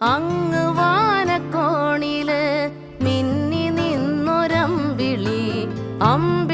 അങ്ങ് വാനക്കോണിൽ മിന്നി നിന്നൊരമ്പിളി അമ്പ